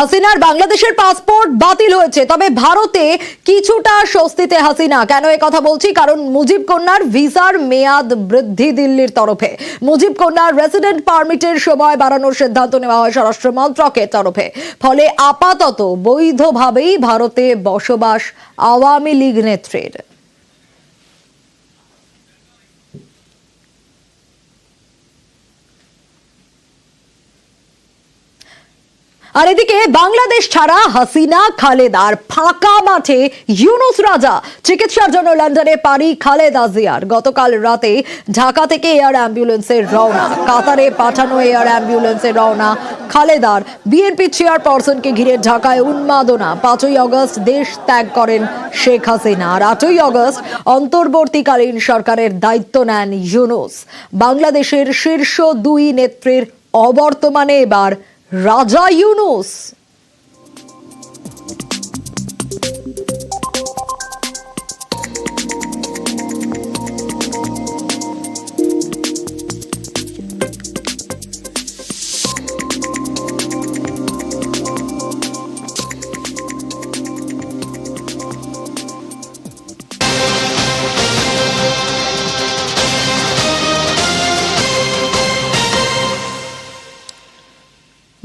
হাসিনার বাংলাদেশের পাসপোর্ট বাতিল হয়েছে। তবে ভারতে কিছুটা স্বস্তিতে হাসিনা। কেন এ কথা বলছি? কারণ মুজিব কন্যার ভিসার মেয়াদ বৃদ্ধি দিল্লির তরফে। মুজিব কন্যার রেসিডেন্ট পারমিটের সময় বাড়ানোর সিদ্ধান্ত নেওয়া হয় স্বরাষ্ট্র মন্ত্রকের তরফে। ফলে আপাতত বৈধভাবেই ভারতে বসবাস আওয়ামী লীগ নেত্রীর। আর এদিকে বাংলাদেশ ছাড়া হাসিনা খালেদার ফাঁকা মাঠে ইউনুস রাজা। চিকিৎসার জন্য লন্ডনে পারি খালেদা জিয়ার। গতকাল রাতে ঢাকা থেকে এয়ার অ্যাম্বুলেন্সের রওনা। কাতারে পাঠানো এয়ার অ্যাম্বুলেন্সের রওনা খালেদার। বিএনপি চেয়ারপারসনকে ঘিরে ঢাকায় উন্মাদনা। পাঁচই আগস্ট দেশ ত্যাগ করেন শেখ হাসিনা। আর আটই অগস্ট অন্তর্বর্তীকালীন সরকারের দায়িত্ব নেন ইউনুস। বাংলাদেশের শীর্ষ দুই নেত্রীর অবর্তমানে এবার রাজা ইউনুস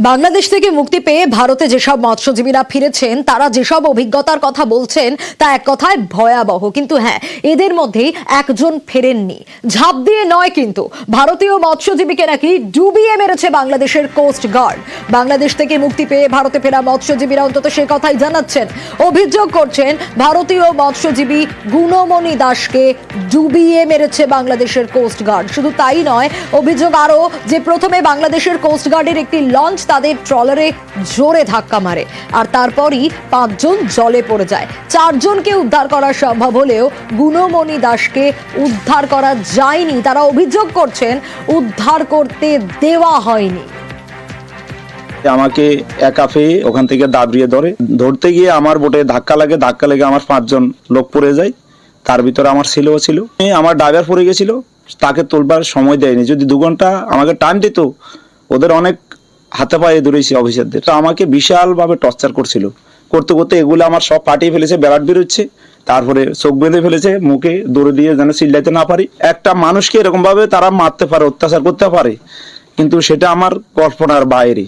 বাংলাদেশ থেকে মুক্তি পেয়ে ভারতে যেসব মৎস্যজীবীরা ফিরেছেন, তারা যেসব অভিজ্ঞতার কথা বলছেন, তা এক কথায় ভয়াবহ। কিন্তু হ্যাঁ এদের মধ্যেই একজন ফেরেননি। ঝাঁপ দিয়ে নয় কিন্তু, ভারতীয় মৎস্যজীবীকে নাকি ডুবিয়ে মেরেছে বাংলাদেশের কোস্ট গার্ড বাংলাদেশ থেকে মুক্তি পেয়ে ভারতে ফেরা মৎস্যজীবীরা অন্তত সে কথাই জানাচ্ছেন। অভিযোগ করছেন, ভারতীয় মৎস্যজীবী গুণমণি দাসকে ডুবিয়ে মেরেছে বাংলাদেশের কোস্ট গার্ড শুধু তাই নয়, অভিযোগ আরও যে প্রথমে বাংলাদেশের কোস্ট গার্ডের একটি লঞ্চ তাদের ট্রলারে জোরে ধাক্কা মারে আর তারপরই পাঁচজন জলে পড়ে যায়। চারজনকে উদ্ধার করা সম্ভব হলেও গুণমণি দাসকে উদ্ধার করা যায়নি। তারা অভিযোগ করছেন, উদ্ধার করতে দেওয়া হয়নি। আমাকে একা পেয়ে ওখান থেকে দাবড়িয়ে ধরে। ধরতে গিয়ে আমার বোটে ধাক্কা লাগে, ধাক্কা লেগে আমার পাঁচজন লোক পড়ে যায়। তার ভিতরে আমার ছেলেও ছিল। আমার ড্রাইভার পড়ে গেছিল, তাকে তোলবার সময় দেয়নি। যদি দু ঘণ্টা আমাকে টাইম দিত, ওদের অনেক হাতে পায়ে ধরেছি অফিসারদের। তো আমাকে বিশালভাবে টর্চার করছিল। করতে করতে এগুলো আমার সব পাঠিয়ে ফেলেছে বেড়াট বেরোচ্ছে, তারপরে চোখ বেঁধে ফেলেছে, মুখে দৌড়ে দিয়ে যেন চিল্লাইতে না পারি। একটা মানুষকে এরকমভাবে তারা মারতে পারে, অত্যাচার করতে পারে, কিন্তু সেটা আমার কল্পনার বাইরে।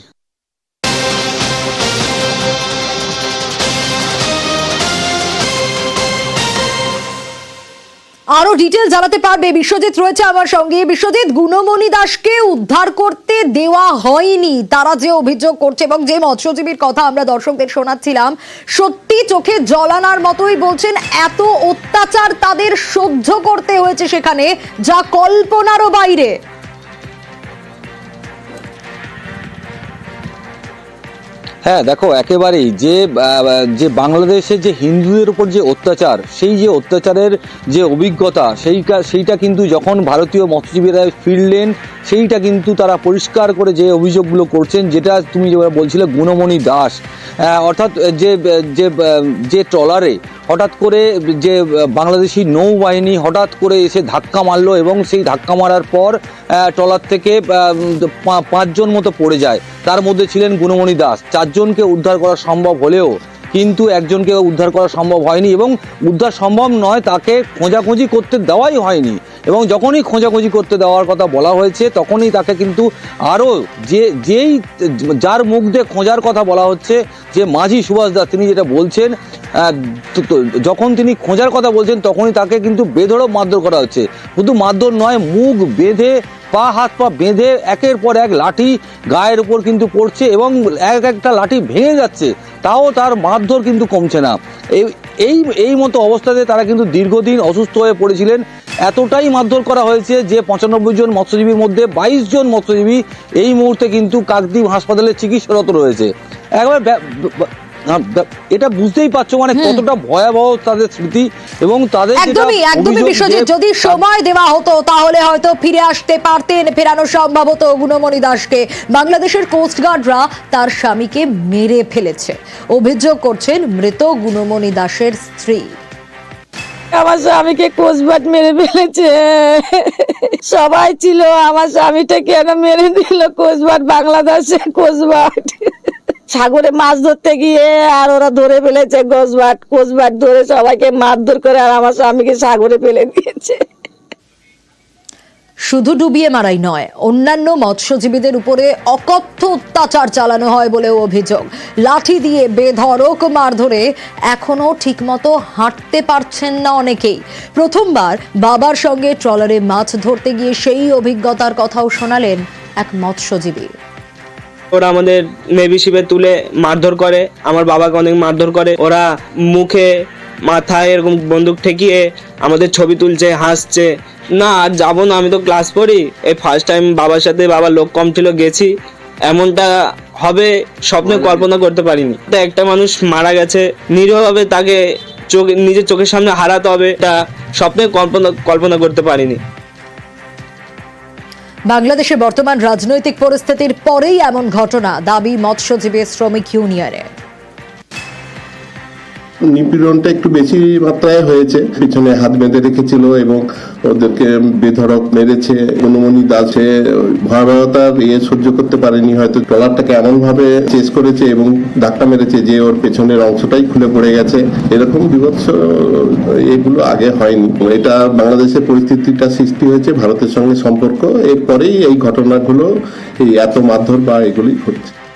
আরও ডিটেল জানাতে পারবে। বিশ্বজিৎ রয়েছে আমার সঙ্গে। বিশ্বজিৎ, গুণমণি দাসকে উদ্ধার করতে দেওয়া হয়নি। তারা যে অভিযোগ করছে এবং যে মৎস্যজীবীর কথা আমরা দর্শকদের শোনাচ্ছিলাম, সত্যি চোখে জলানার মতোই বলছেন, এত অত্যাচার তাদের সহ্য করতে হয়েছে সেখানে, যা কল্পনারও বাইরে। হ্যাঁ দেখো, একেবারেই যে যে বাংলাদেশে যে হিন্দুদের উপর যে অত্যাচার, সেই যে অত্যাচারের যে অভিজ্ঞতা, সেইটা সেইটা কিন্তু যখন ভারতীয় মৎস্যজীবীরা ফিরলেন সেইটা কিন্তু তারা পরিষ্কার করে যে অভিযোগগুলো করছেন, যেটা তুমি যেভাবে বলছিলে, গুণমণি দাস। অর্থাৎ যে যে যে ট্রলারে হঠাৎ করে যে বাংলাদেশি নৌবাহিনী হঠাৎ করে এসে ধাক্কা মারলো এবং সেই ধাক্কা মারার পর ট্রলার থেকে পাঁচজন মতো পড়ে যায়। তার মধ্যে ছিলেন গুণমণি দাস। চারজনকে উদ্ধার করা সম্ভব হলেও কিন্তু একজনকে উদ্ধার করা সম্ভব হয়নি এবং উদ্ধার সম্ভব নয়, তাকে খোঁজাখুঁজি করতে দেওয়াই হয়নি। এবং যখনই খোঁজাখুঁজি করতে দেওয়ার কথা বলা হয়েছে, তখনই তাকে কিন্তু আরও যে, যেই, যার মুখ দিয়ে খোঁজার কথা বলা হচ্ছে, যে মাঝি সুভাষ দাস, তিনি যেটা বলছেন যখন তিনি খোঁজার কথা বলছেন, তখনই তাকে কিন্তু বেধড়ক মারধর করা হচ্ছে। শুধু মারধর নয়, মুখ বেঁধে পা, হাত, পা বেঁধে একের পর এক লাঠি গায়ের উপর কিন্তু পড়ছে এবং এক একটা লাঠি ভেঙে যাচ্ছে। তাও তার মারধর কিন্তু কমছে না। এই এই মতো অবস্থাতে তারা কিন্তু দীর্ঘদিন অসুস্থ হয়ে পড়েছিলেন। এতটাই মারধর করা হয়েছে যে পঁচানব্বই জন মৎস্যজীবীর মধ্যে বাইশ জন মৎস্যজীবী এই মুহূর্তে কিন্তু কাকদ্বীপ হাসপাতালে চিকিৎসারত রয়েছে। একবার এটা বুঝতেই পারছ মানে কতটা ভয়াবহ তাদের স্মৃতি এবং তাদের একদমই একদমই অভিযোগ বিশ্বজিৎ যদি সময় দেওয়া হতো তাহলে হয়তো ফিরে আসতে পারতেন ফেরানো সম্ভব হতো গুণমণি দাসকে। বাংলাদেশের কোস্টগার্ডরা তার স্বামীকে মেরে ফেলেছে। অভিযোগ করছেন মৃত গুণমণি দাসের স্ত্রী। আমার স্বামীকে কোচবাট মেরে ফেলেছে। সবাই ছিল আমার স্বামীটা কেন মেরে দিল। কোচবাট বাংলাদেশে কোচবাট সাগরে মাছ ধরতে গিয়ে আর ওরা ধরে ফেলেছে গোসবাট কোসবাট ধরে সবাইকে মারধর করে আর আমার স্বামীকে সাগরে ফেলে দিয়েছে। শুধু ডুবিয়ে মারাই নয়, অন্যান্য মৎস্যজীবীদের উপরে অকথ্য অত্যাচার চালানো হয় বলেও অভিযোগ। লাঠি দিয়ে বেধড়ক মারধরে এখনও ঠিকমতো হাঁটতে পারছেন না অনেকেই। প্রথমবার বাবার সঙ্গে ট্রলারে মাছ ধরতে গিয়ে সেই অভিজ্ঞতার কথাও শোনালেন এক মৎস্যজীবী। ওরা আমাদের নেভি শিপে তুলে মারধর করে আমার বাবাকে অনেক মারধর করে। ওরা মুখে মাথায় এরকম বন্দুক ঠেকিয়ে আমাদের ছবি তুলছে হাসছে। না আর যাব না আমি তো ক্লাস পড়ি। এই ফার্স্ট টাইম বাবার সাথে বাবার লোক কম ছিল গেছি। এমনটা হবে স্বপ্নে কল্পনা করতে পারিনি। তা একটা মানুষ মারা গেছে নিরীহভাবে তাকে চোখ নিজের চোখের সামনে হারাতে হবে এটা স্বপ্নে কল্পনা কল্পনা করতে পারিনি। বাংলাদেশে বর্তমান রাজনৈতিক পরিস্থিতির পরেই এমন ঘটনা দাবি মৎস্যজীবী শ্রমিক ইউনিয়নের নিপীড়নটা একটু বেশি মাত্রায় হয়েছে। পিছনে হাত বেঁধে রেখেছিল এবং ওদেরকে বেধড়ক মেরেছে অনুমনি দাসে ভয়াবহতার ইয়ে সহ্য করতে পারেনি। হয়তো ট্রলারটাকে এমন ভাবে চেস করেছে এবং ধাক্কা মেরেছে যে ওর পেছনের অংশটাই খুলে পড়ে গেছে। এরকম বিভৎস এগুলো আগে হয়নি। এটা বাংলাদেশের পরিস্থিতিটা সৃষ্টি হয়েছে, ভারতের সঙ্গে সম্পর্ক। এরপরেই এই ঘটনাগুলো, এই এত মারধর বা এগুলি ঘটছে।